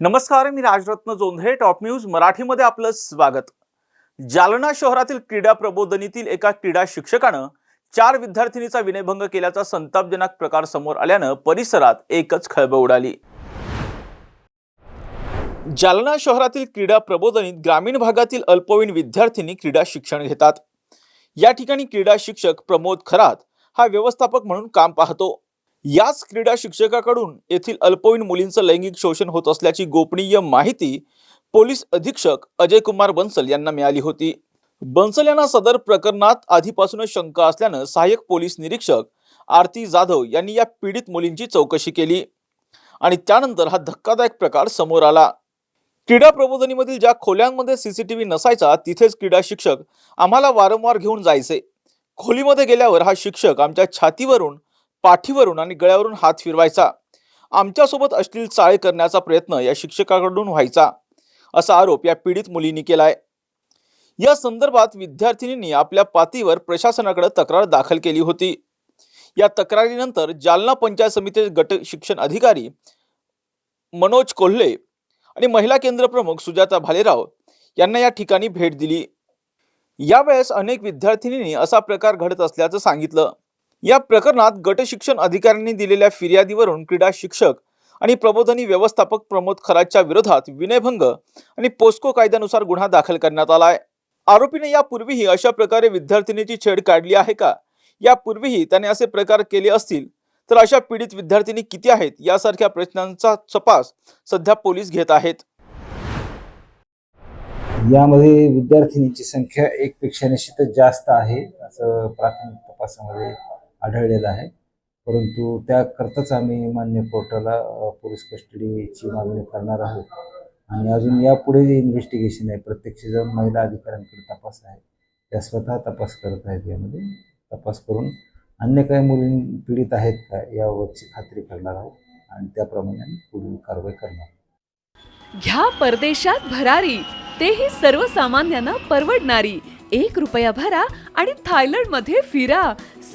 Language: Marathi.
नमस्कार मी राजरत्न जोंधळे टॉप न्यूज मराठीमध्ये आपलं स्वागत. जालना शहरातील क्रीडा प्रबोधनीतील एका क्रीडा शिक्षकानं चार विद्यार्थिनीचा विनयभंग केल्याचा संतापजनक प्रकार समोर आल्यानं परिसरात एकच खळबळ उडाली. जालना शहरातील क्रीडा प्रबोधनीत ग्रामीण भागातील अल्पवयीन विद्यार्थिनी क्रीडा शिक्षण घेतात. या ठिकाणी क्रीडा शिक्षक प्रमोद खरात हा व्यवस्थापक म्हणून काम पाहतो. याच क्रीडा शिक्षकाकडून येथील अल्पवयीन मुलींचं लैंगिक शोषण होत असल्याची गोपनीय माहिती पोलीस अधीक्षक अजय कुमार बन्सल यांना मिळाली होती. बन्सल यांना सदर प्रकरणात आधीपासूनच शंका असल्यानं सहाय्यक पोलीस निरीक्षक आरती जाधव यांनी या पीडित मुलींची चौकशी केली आणि त्यानंतर हा धक्कादायक प्रकार समोर आला. क्रीडा प्रबोधनीमधील ज्या खोल्यांमध्ये सीसीटीव्ही नसायचा तिथेच क्रीडा शिक्षक आम्हाला वारंवार घेऊन जायचे. खोलीमध्ये गेल्यावर हा शिक्षक आमच्या छातीवरून पाठीवरून आणि गळ्यावरून हात फिरवायचा. आमच्यासोबत अश्लील चाळे करण्याचा प्रयत्न या शिक्षकाकडून व्हायचा असा आरोप या पीडित मुलींनी केलाय. या संदर्भात विद्यार्थिनींनी आपल्या पातीवर प्रशासनाकडे तक्रार दाखल केली होती. या तक्रारीनंतर जालना पंचायत समितीचे गट शिक्षण अधिकारी मनोज कोल्हे आणि महिला केंद्र प्रमुख सुजाता भालेराव यांना या ठिकाणी भेट दिली. यावेळेस अनेक विद्यार्थिनींनी असा प्रकार घडत असल्याचं सांगितलं. या प्रकरणात गट शिक्षण अधिकाऱ्यांनी दिलेल्या फिर्यादीवरून क्रीडा शिक्षक आणि प्रबोधनी व्यवस्थापक प्रमोद खराजच्या विरोधात विनयभंग आणि पोस्को कायद्यानुसार गुन्हा दाखल करण्यात आलाय. आरोपीने यापूर्वीही अशा प्रकारे विद्यार्थिनीची छेड काढली आहे का? यापूर्वीही त्याने असे प्रकार केले असतील तर अशा पीडित विद्यार्थिनी किती आहेत यासारख्या प्रश्नांचा तपास सध्या पोलीस घेत आहेत. यामध्ये विद्यार्थिनीची संख्या एकपेक्षा निश्चितच जास्त आहे असं प्राथमिक तपासामध्ये आढळलेलं आहे. परंतु त्याकरताच आम्ही मान्य कोर्टाला पोलीस कस्टडीची मागणी करणार आहोत. आणि अजून यापुढे जे इन्व्हेस्टिगेशन आहे प्रत्यक्ष जाऊन महिला अधिकाऱ्यांकडे तपास आहे त्या स्वतः तपास करत आहेत यामध्ये. तपास करून अन्य काही मुली पीडित आहेत का यावरची खात्री करणार आहोत आणि त्याप्रमाणे आम्ही पुढील कारवाई करणार घ्या परदेशात भरारी तेही सर्वसामान्यांना परवडणारी. एक रुपया भरा आणि थायलंडमध्ये फिरा.